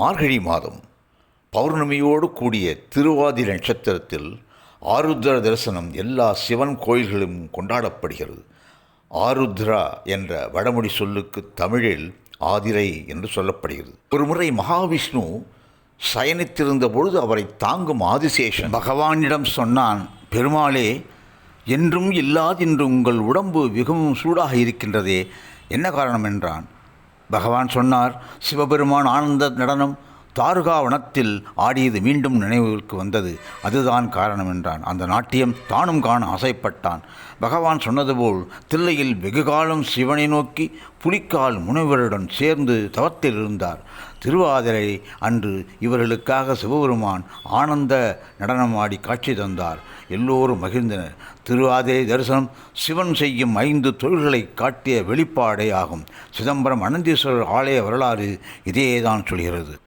மார்கழி மாதம் பௌர்ணமியோடு கூடிய திருவாதி நட்சத்திரத்தில் ஆருத்ர தரிசனம் எல்லா சிவன் கோயில்களிலும் கொண்டாடப்படுகிறது. ஆருத்ரா என்ற வடமொழி சொல்லுக்கு தமிழில் ஆதிரை என்று சொல்லப்படுகிறது. ஒருமுறை மகாவிஷ்ணு சயனித்திருந்த பொழுது அவரை தாங்கும் ஆதிசேஷன். பகவானிடம் சொன்னான் பெருமாளே என்றும் இல்லாதென்று உங்கள் உடம்பு மிகவும் சூடாக இருக்கின்றதே என்ன காரணம்? என்றான். பகவான் சொன்னார் சிவபெருமான் ஆனந்த நடனம் தாருகா வனத்தில் ஆடியது மீண்டும் நினைவுக்கு வந்தது. அதுதான் காரணம் என்றான். அந்த நாட்டியம் தானும் காண ஆசைப்பட்டான். பகவான் சொன்னது போல் தில்லையில் வெகுகாலம் சிவனை நோக்கி புலிக்கால் முனைவருடன் சேர்ந்து தவத்தில் இருந்தார். திருவாதிரை அன்று இவர்களுக்காக சிவபெருமான் ஆனந்த நடனமாடி காட்சி தந்தார். எல்லோரும் மகிழ்ந்தனர். திருவாதிரை தரிசனம் சிவன் செய்யும் ஐந்து தொழில்களை காட்டிய வெளிப்பாடே ஆகும். சிதம்பரம் அனந்தீஸ்வரர் ஆலய வரலாறு இதேதான் சொல்கிறது.